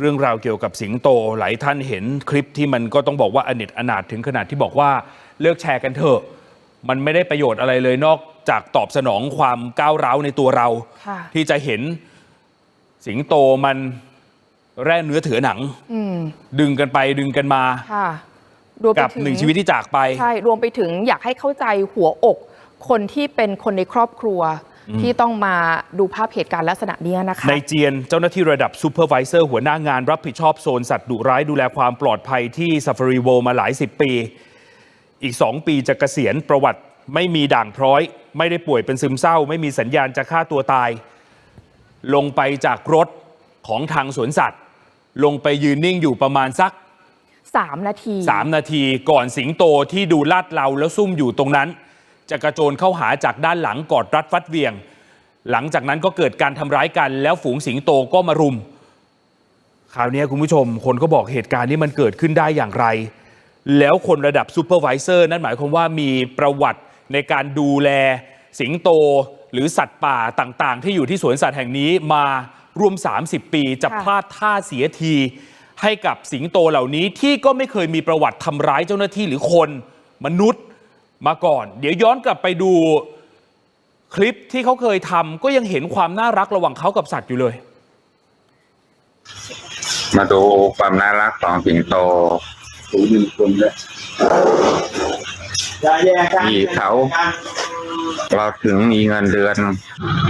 เรื่องราวเกี่ยวกับสิงโตหลายท่านเห็นคลิปที่มันก็ต้องบอกว่าอเนจอนาถถึงขนาดที่บอกว่าเลิกแชร์กันเถอะ มันไม่ได้ประโยชน์อะไรเลยนอกจากตอบสนองความก้าวร้าวในตัวเราค่ะที่จะเห็นสิงโตมันแร่เนื้อเถือหนังอืมดึงกันไปดึงกันมาค่ะรวมไปกับถึงหนึ่งชีวิตที่จากไป ใช่ รวมไปถึงอยากให้เข้าใจหัวอก คนที่เป็นคนในครอบครัว ที่ต้องมาดูภาพเหตุการณ์ลักษณะเนี้ยนะคะ ในเจียนเจ้าหน้าที่ระดับซูเปอร์วิเซอร์หัวหน้างานรับผิดชอบโซนสัตว์ดุร้ายดูแลความปลอดภัยที่ Safari World มาหลายสิบปี อีก2ปีจะเกษียณประวัติไม่มีด่างพร้อย ไม่ได้ป่วยเป็นซึมเศร้า ไม่มีสัญญาณจะฆ่าตัวตาย ลงไปจากรถของทางสวนสัตว์ ลงไปยืนนิ่งอยู่ประมาณสัก3นาที 3 นาทีก่อนสิงโตที่ดูลาดเราแล้วซุ่มอยู่ตรงนั้น จะกระโจนเข้าหาจากด้านหลังกอดรัดฟัดเวียง หลังจากนั้นก็เกิดการทำร้ายกัน แล้วฝูงสิงโตก็มารุมคราวนี้คุณผู้ชม คนก็บอกเหตุการณ์นี้มันเกิดขึ้นได้อย่างไร แล้วคนระดับซูเปอร์วิเซอร์นั่นหมายความว่ามีประวัติในการดูแลสิงโต หรือสัตว์ป่าต่างๆ ที่อยู่ที่สวนสัตว์แห่งนี้มารวม 30 ปีจะพลาดท่าเสียที ให้กับสิงโตเหล่านี้ที่ก็ไม่เคยมีประวัติทำร้ายเจ้าหน้าที่หรือคนมนุษย์ มาก่อน เดี๋ยวย้อนกลับไปดูคลิปที่เขาเคยทำก็ยังเห็นความน่ารักระหว่างเขากับสัตว์อยู่เลย มาดูความน่ารักของสิงโตศูนย์หนึ่งคนเลยอย่าแย่กันที่เขา เราถึงมีเงินเดือน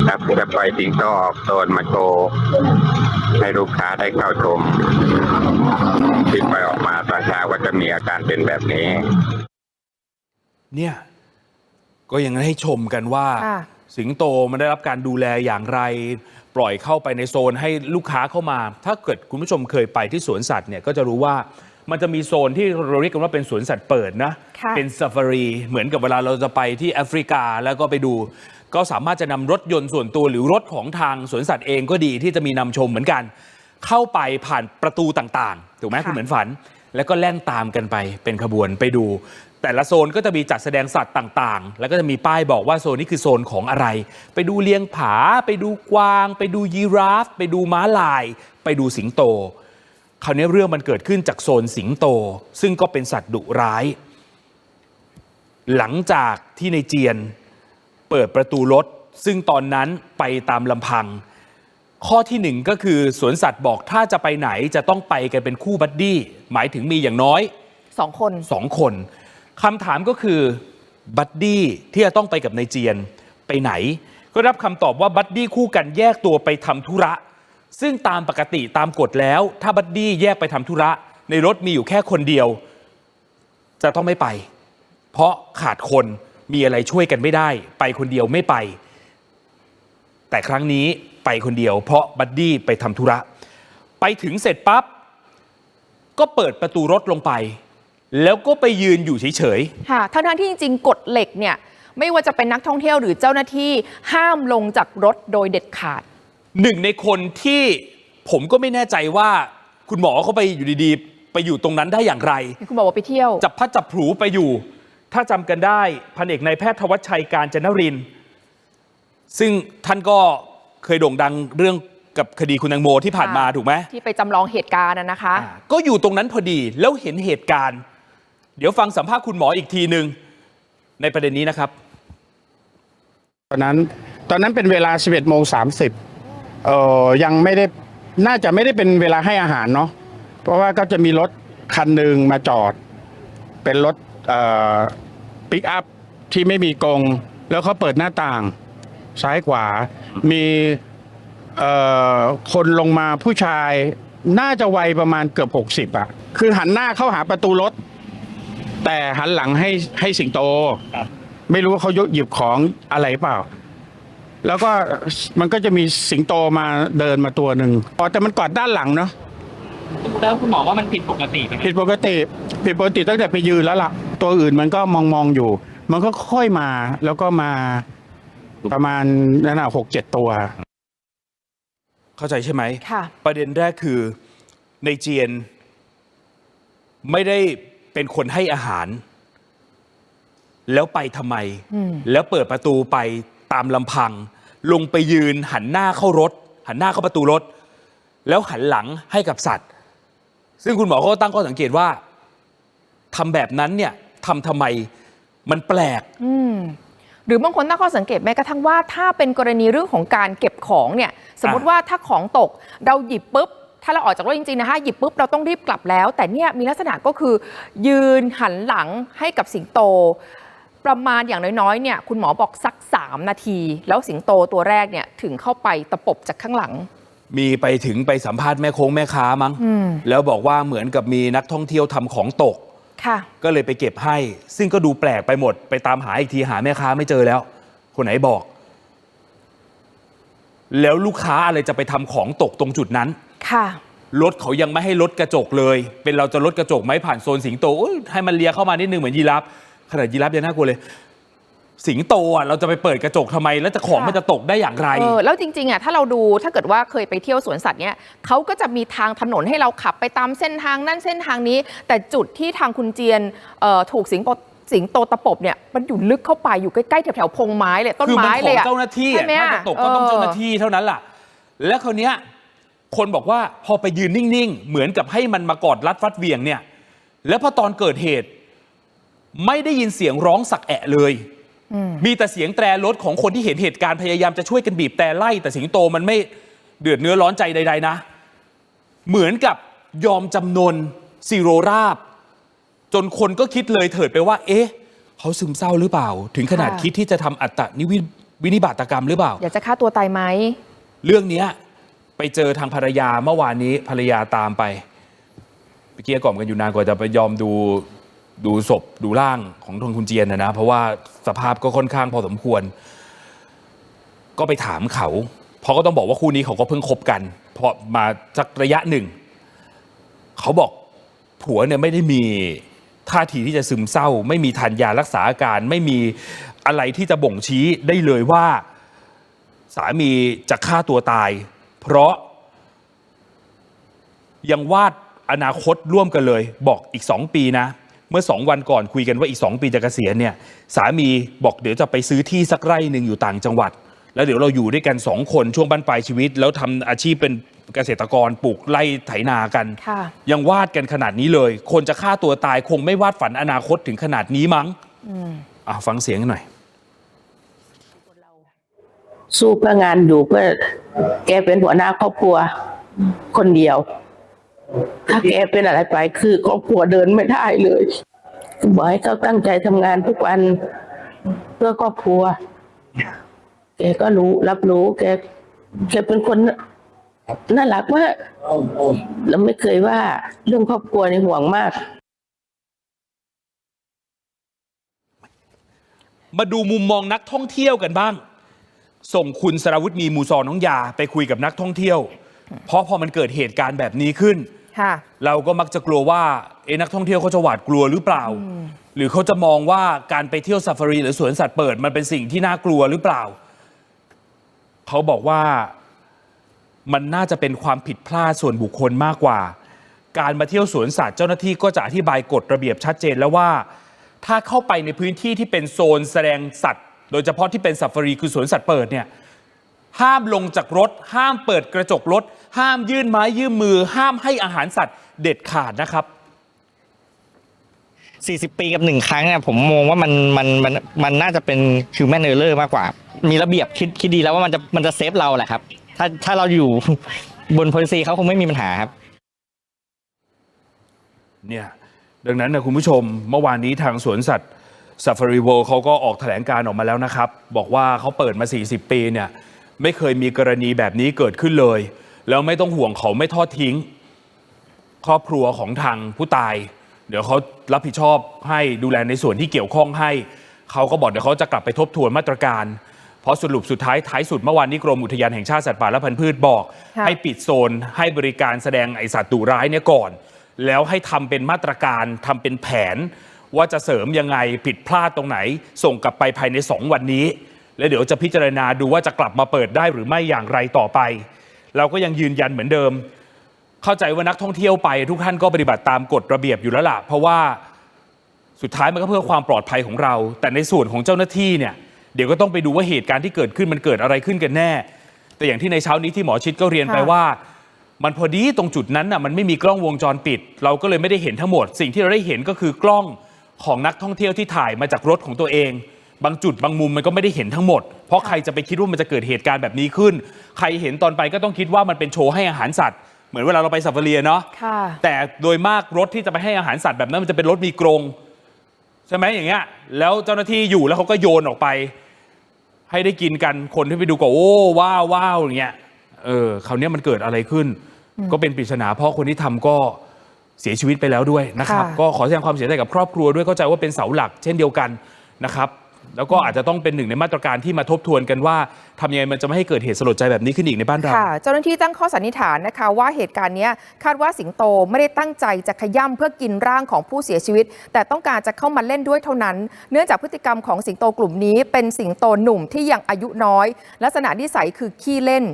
ครับจะปล่อยสิงโตออกโซนมาโชว์ให้ลูกค้าได้เข้าชมที่ปล่อยออกมาตอนเช้าก็จะมีอาการเป็นแบบนี้ เนี่ยก็ยังให้ชมกันว่าค่ะสิงโตมันได้รับการดูแลอย่างไร ปล่อยเข้าไปในโซนให้ลูกค้าเข้ามา ถ้าเกิดคุณผู้ชมเคยไปที่สวนสัตว์เนี่ยก็จะรู้ว่ามันจะมีโซนที่เราเรียกกันว่าเป็นสวนสัตว์เปิดนะค่ะเป็นซาฟารี เหมือนกับเวลาเราจะไปที่แอฟริกาแล้วก็ไปดู ก็สามารถจะนำรถยนต์ส่วนตัวหรือรถของทางสวนสัตว์เองก็ดีที่จะมีนำชมเหมือนกัน เข้าไปผ่านประตูต่างๆ ถูกไหมค่ะคุณเหมือนฝัน แล้วก็แล่นตามกันไปเป็นขบวนไปดู แต่ละโซนก็จะมีจัดแสดงสัตว์ต่างๆ แล้วก็จะมีป้ายบอกว่าโซนนี้คือโซนของอะไร ไปดูเลียงผา ไปดูกวาง ไปดูยีราฟ ไปดูม้าลาย ไปดูสิงโต คราวนี้เรื่องมันเกิดขึ้นจากโซนสิงโต ซึ่งก็เป็นสัตว์ดุร้าย หลังจากที่ในเจียนเปิดประตูรถ ซึ่งตอนนั้นไปตามลำพัง ข้อที่หนึ่งก็คือสวนสัตว์บอกถ้าจะไปไหนจะต้องไปกันเป็นคู่บัดดี้ หมายถึงมีอย่างน้อยสองคนสองคน คำถามก็คือบัดดี้ที่จะต้องไปกับนายเจียนไปไหน ก็รับคำตอบว่าบัดดี้คู่กันแยกตัวไปทำธุระ ซึ่งตามปกติตามกฎแล้ว ถ้าบัดดี้แยกไปทำธุระ ในรถมีอยู่แค่คนเดียว จะต้องไม่ไป เพราะขาดคนมีอะไรช่วยกันไม่ได้ ไปคนเดียวไม่ไป แต่ครั้งนี้ไปคนเดียว เพราะบัดดี้ไปทำธุระ ไปถึงเสร็จปั๊บก็เปิดประตูรถลงไป แล้วก็ไปยืนอยู่เฉยค่ะทั้งๆที่จริงๆ กฎเหล็กเนี่ย ไม่ว่าจะเป็นนักท่องเที่ยวหรือเจ้าหน้าที่ห้ามลงจากรถโดยเด็ดขาดๆหนึ่งในคนที่ผมก็ไม่แน่ใจว่าคุณหมอเขาไปอยู่ดีๆ ไปอยู่ตรงนั้นได้อย่างไร คุณบอกว่าไปเที่ยว จับพัดจับผลูไปอยู่ ถ้าจำกันได้พันเอกนายแพทย์ธวัชชัยการจนรินทร์ซึ่งท่านก็เคยโด่งดังเรื่องกับคดีคุณแตงโมที่ผ่านมาค่ะ ถูกไหม ที่ไปจำลองเหตุการณ์นะนะคะอ่าก็อยู่ตรงนั้นพอดีแล้วเห็นเหตุการณ์ เดี๋ยวฟังสัมภาษณ์คุณหมออีกทีหนึ่งในประเด็นนี้นะครับ ตอนนั้นตอนนั้นเป็นเวลา 11โมง30เอ่อยังไม่ได้น่าจะไม่ได้เป็นเวลาให้อาหารเนาะเพราะว่าก็จะมีรถคันหนึ่งมาจอด เป็นรถปิกอัพที่ไม่มีกรงแล้วเขาเปิดหน้าต่าง ซ้ายขวา มีคนลงมาผู้ชาย น่าจะวัยประมาณเกือบ 60อะคือหันหน้าเข้าหาประตูรถ แต่หันหลังให้ให้สิงโตไม่รู้ว่าเขายกหยิบของอะไรเปล่า แล้วก็มันก็จะมีสิงโตมาเดินมาตัวหนึ่งอ๋อแต่มันกอดด้านหลังเนาะแล้วคุณหมอว่ามันผิดปกติไหมผิดปกติผิดปกติตั้งแต่ไปยืนแล้วล่ะ ตัวอื่นมันก็มองมองๆอยู่ มันก็ค่อยมาแล้วก็มาประมาณนั่นน่ะหกเจ็ดตัว เข้าใจใช่ไหมค่ะ ประเด็นแรกคือในเจียน ไม่ได้ เป็นคนให้อาหาร แล้วไปทำไมอืมแล้วเปิดประตูไปตามลำพัง ลงไปยืนหันหน้าเข้ารถ หันหน้าเข้าประตูรถ แล้วหันหลังให้กับสัตว์ ซึ่งคุณหมอเขาก็ตั้งข้อสังเกตว่าทำแบบนั้นเนี่ยทำทำไมมันแปลกอืมหรือบางคนตั้งข้อสังเกตแม้กระทั่งว่าถ้าเป็นกรณีเรื่องของการเก็บของเนี่ย สมมติว่าถ้าของตก เราหยิบปุ๊บ ถ้าเราออกจากรถจริงๆนะคะหยิบปุ๊บเราต้องรีบกลับแล้ว แต่เนี่ยมีลักษณะก็คือ ยืนหันหลังให้กับสิงโต ประมาณอย่างน้อยๆเนี่ยคุณหมอบอกสัก 3 นาที แล้วสิงโตตัวแรกเนี่ยถึงเข้าไปตะปบจากข้างหลังมีไปถึงไปสัมภาษณ์แม่โค้งแม่ค้ามั้งอืมแล้วบอกว่าเหมือนกับมีนักท่องเที่ยวทำของตกค่ะก็เลยไปเก็บให้ ซึ่งก็ดูแปลกไปหมด ไปตามหาอีกทีหาแม่ค้าไม่เจอแล้ว คนไหนบอก แล้วลูกค้าอะไรจะไปทำของตกตรงจุดนั้น ค่ะรถเขายังไม่ให้ลดกระจกเลย เป็นเราจะลดกระจกไหมผ่านโซนสิงโตอุ๊ยให้มันเลียเข้ามานิดนึงเหมือนยีราฟขนาดยีราฟยังน่ากลัวเลย สิงโตอะเราจะไปเปิดกระจกทำไม แล้วจะของค่ะมันจะตกได้อย่างไรเออแล้วจริงๆอะถ้าเราดูถ้าเกิดว่าเคยไปเที่ยวสวนสัตว์เนี่ยเขาก็จะมีทางถนนให้เราขับไปตามเส้นทางนั่นเส้นทางนี้ แต่จุดที่ทางคุณเจียนเอ่อถูกสิงโตสิงโตตะปบเนี่ยมันอยู่ลึกเข้าไปอยู่ใกล้ๆแถวๆพงไม้เลยต้นคือมัไม้ขเลอยงอะเจ้าหน้าที่ใช่อะไหมถ้าอะจะตกก็ต้องเออเจ้าหน้าที่เท่านั้นล่ะ แล้วคราวเนี้ย คนบอกว่าพอไปยืนนิ่งๆ เหมือนกับให้มันมากอดรัดฟัดเหวียงเนี่ย แล้วพอตอนเกิดเหตุ ไม่ได้ยินเสียงร้องสักแอะเลย มีแต่เสียงแตรรถของคนที่เห็นเหตุการณ์พยายามจะช่วยกันบีบแต่ไล่ แต่สิงโตมันไม่เดือดเนื้อร้อนใจใด ๆ นะ เหมือนกับยอมจำนนซีโรราบ จนคนก็คิดเลยเถิดไปว่า เอ๊ะ เขาซึมเศร้าหรือเปล่า ถึงขนาดค่ะคิดที่จะทำอัตตนิวิวินิบาตกรรมหรือเปล่า อยากจะฆ่าตัวตายไหมเรื่องเนี้ย ไปเจอทางภรรยาเมื่อวานนี้ภรรยาตามไปไปเกลี้ยกล่อมกันอยู่นานกว่าจะไปยอมดูดูศพดูร่างของทนคุณเจียนนะนะ เพราะว่าสภาพก็ค่อนข้างพอสมควร ก็ไปถามเขา เพราะก็ต้องบอกว่าคู่นี้เขาก็เพิ่งคบกันเพราะมาสักระยะหนึ่ง เขาบอกผัวเนี่ยไม่ได้มีท่าทีที่จะซึมเศร้า ไม่มีทานยารักษาอาการ ไม่มีอะไรที่จะบ่งชี้ได้เลยว่า สามีจะฆ่าตัวตาย เพราะ ยังวาดอนาคตร่วมกันเลย บอกอีก 2 ปีนะ เมื่อ 2 วันก่อนคุยกันว่าอีก 2 ปีจะเกษียณเนี่ยสามีบอกเดี๋ยวจะไปซื้อที่สักไร่หนึ่งอยู่ต่างจังหวัด แล้วเดี๋ยวเราอยู่ด้วยกัน 2 คนช่วงบั้นปลายชีวิต แล้วทำอาชีพเป็นเกษตรกรปลูกไร่ไถนากันค่ะยังวาดกันขนาดนี้เลย คนจะฆ่าตัวตายคงไม่วาดฝันอนาคตถึงขนาดนี้มั้งอะฟังเสียงกันหน่อย สู้เพื่องานอยู่เพื่อแกเป็นหัวหน้าครอบครัวคนเดียว ถ้าแกเป็นอะไรไปคือครอบครัวเดินไม่ได้เลยบอกให้เขาตั้งใจทำงานทุกวันเพื่อครอบครัว แกก็รู้รับรู้ แก แกเป็นคนน่ารักมากแล้วไม่เคยว่าเรื่องครอบครัวในห่วงมาก มาดูมุมมองนักท่องเที่ยวกันบ้าง ส่งคุณสราวุธมีมูซอน้องยาไปคุยกับนักท่องเที่ยว เพราะพอมันเกิดเหตุการณ์แบบนี้ขึ้น ค่ะ เราก็มักจะกลัวว่าเอ๊ะนักท่องเที่ยวเขาจะหวาดกลัวหรือเปล่า หรือเขาจะมองว่าการไปเที่ยวซาฟารีหรือสวนสัตว์เปิดมันเป็นสิ่งที่น่ากลัวหรือเปล่า เขาบอกว่ามันน่าจะเป็นความผิดพลาดส่วนบุคคลมากกว่า การมาเที่ยวสวนสัตว์เจ้าหน้าที่ก็จะอธิบายกฎระเบียบชัดเจนแล้วว่า ถ้าเข้าไปในพื้นที่ที่เป็นโซนแสดงสัตว์ โดยเฉพาะที่เป็นซาฟารีคือสวนสัตว์เปิดเนี่ยห้ามลงจากรถ ห้ามเปิดกระจกรถ ห้ามยื่นไม้ยื่นมือ ห้ามให้อาหารสัตว์เด็ดขาดนะครับ40 ปีกับหนึ่งครั้งเนี่ยผมมองว่ามันมันมันมันน่าจะเป็น human error มากกว่า มีระเบียบคิดคิดดีแล้วว่ามันจะมันจะเซฟเราแหละครับ ถ้าถ้าเราอยู่บน policy เขาคงไม่มีปัญหาครับ เนี่ย ดังนั้นนะคุณผู้ชมเมื่อวานนี้ทางสวนสัตว์ Safari World เขาก็ออกแถลงการออกมาแล้วนะครับ บอกว่าเขาเปิดมา 40 ปีเนี่ยไม่เคยมีกรณีแบบนี้เกิดขึ้นเลย แล้วไม่ต้องห่วงเขาไม่ทอดทิ้ง ครอบครัวของทางผู้ตาย เดี๋ยวเขารับผิดชอบให้ดูแลในส่วนที่เกี่ยวข้องให้เขาก็บอกเดี๋ยวเขาจะกลับไปทบทวนมาตรการเพราะสรุปสุดท้ายท้ายสุดเมื่อวานนี้กรมอุทยานแห่งชาติสัตว์ป่าและพันธุ์พืชบอกค่ะให้ปิดโซนให้บริการแสดงไอสัตว์ดุร้ายเนี่ยก่อน แล้วให้ทำเป็นมาตรการทำเป็นแผน ว่าจะเสริมยังไงผิดพลาดตรงไหน ส่งกลับไปภายใน 2 วันนี้ แล้วเดี๋ยวจะพิจารณาดูว่าจะกลับมาเปิดได้หรือไม่อย่างไรต่อไป เราก็ยังยืนยันเหมือนเดิม เข้าใจว่านักท่องเที่ยวไป ทุกท่านก็ปฏิบัติตามกฎระเบียบอยู่แล้วล่ะเพราะว่าสุดท้ายมันก็เพื่อความปลอดภัยของเรา แต่ในส่วนของเจ้าหน้าที่เนี่ยเดี๋ยวก็ต้องไปดูว่าเหตุการณ์ที่เกิดขึ้นมันเกิดอะไรขึ้นกันแน่ แต่อย่างที่ในเช้านี้ที่หมอชิดก็เรียนไปค่ะว่า มันพอดีตรงจุดนั้นน่ะมันไม่มีกล้องวงจรปิด เราก็เลยไม่ได้เห็นทั้งหมด สิ่งที่เราได้เห็นก็คือกล้อง ของนักท่องเที่ยวที่ถ่ายมาจากรถของตัวเอง บางจุดบางมุมมันก็ไม่ได้เห็นทั้งหมด เพราะใครจะไปคิดว่ามันจะเกิดเหตุการณ์แบบนี้ขึ้น ใครเห็นตอนไปก็ต้องคิดว่ามันเป็นโชว์ให้อาหารสัตว์เหมือนเวลาเราไปซาฟารีอะเนาะค่ะแต่โดยมากรถที่จะไปให้อาหารสัตว์แบบนั้นมันจะเป็นรถมีกรงใช่ไหมอย่างเงี้ยแล้วเจ้าหน้าที่อยู่แล้วเขาก็โยนออกไป ให้ได้กินกันคนที่ไปดูก็โอ้ว้าวว้าวอย่างเงี้ยเออคราวเนี้ยมันเกิดอะไรขึ้น ก็เป็นปริศนาเพราะคนที่ทำก็ เสียชีวิตไปแล้วด้วยนะครับ ค่ะ ก็ขอแสดงความเสียใจกับครอบครัวด้วยเข้าใจว่าเป็นเสาหลักเช่นเดียวกันนะครับ แล้วก็อาจจะต้องเป็นหนึ่งในมาตรการที่มาทบทวนกันว่าทำยังไงมันจะไม่ให้เกิดเหตุสลดใจแบบนี้ขึ้นอีกในบ้านเรา ค่ะ เจ้าหน้าที่ตั้งข้อสันนิษฐานนะคะ ว่าเหตุการณ์เนี้ยคาดว่าสิงโตไม่ได้ตั้งใจจะขย่ำเพื่อกินร่างของผู้เสียชีวิต แต่ต้องการจะเข้ามาเล่นด้วยเท่านั้น เนื่องจากพฤติกรรมของสิงโตกลุ่มนี้ เป็นสิงโตหนุ่มที่ยังอายุน้อย ลักษณะนิสัยคือขี้เล่น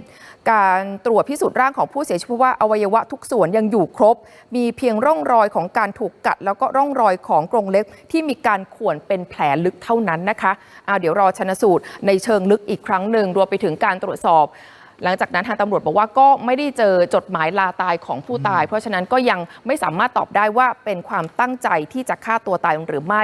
การตรวจพิสูจน์ร่างของผู้เสียชีวิตว่าอวัยวะทุกส่วนยังอยู่ครบ มีเพียงร่องรอยของการถูกกัด แล้วก็ร่องรอยของกรงเล็บที่มีการข่วนเป็นแผลลึกเท่านั้นนะคะเอาเดี๋ยวรอชนสูตรในเชิงลึกอีกครั้งหนึ่งรวมไปถึงการตรวจสอบ หลังจากนั้นทางตำรวจบอกว่าก็ไม่ได้เจอจดหมายลาตายของผู้ตาย เพราะฉะนั้นก็ยังไม่สามารถตอบได้ว่าเป็นความตั้งใจที่จะฆ่าตัวตายหรือไม่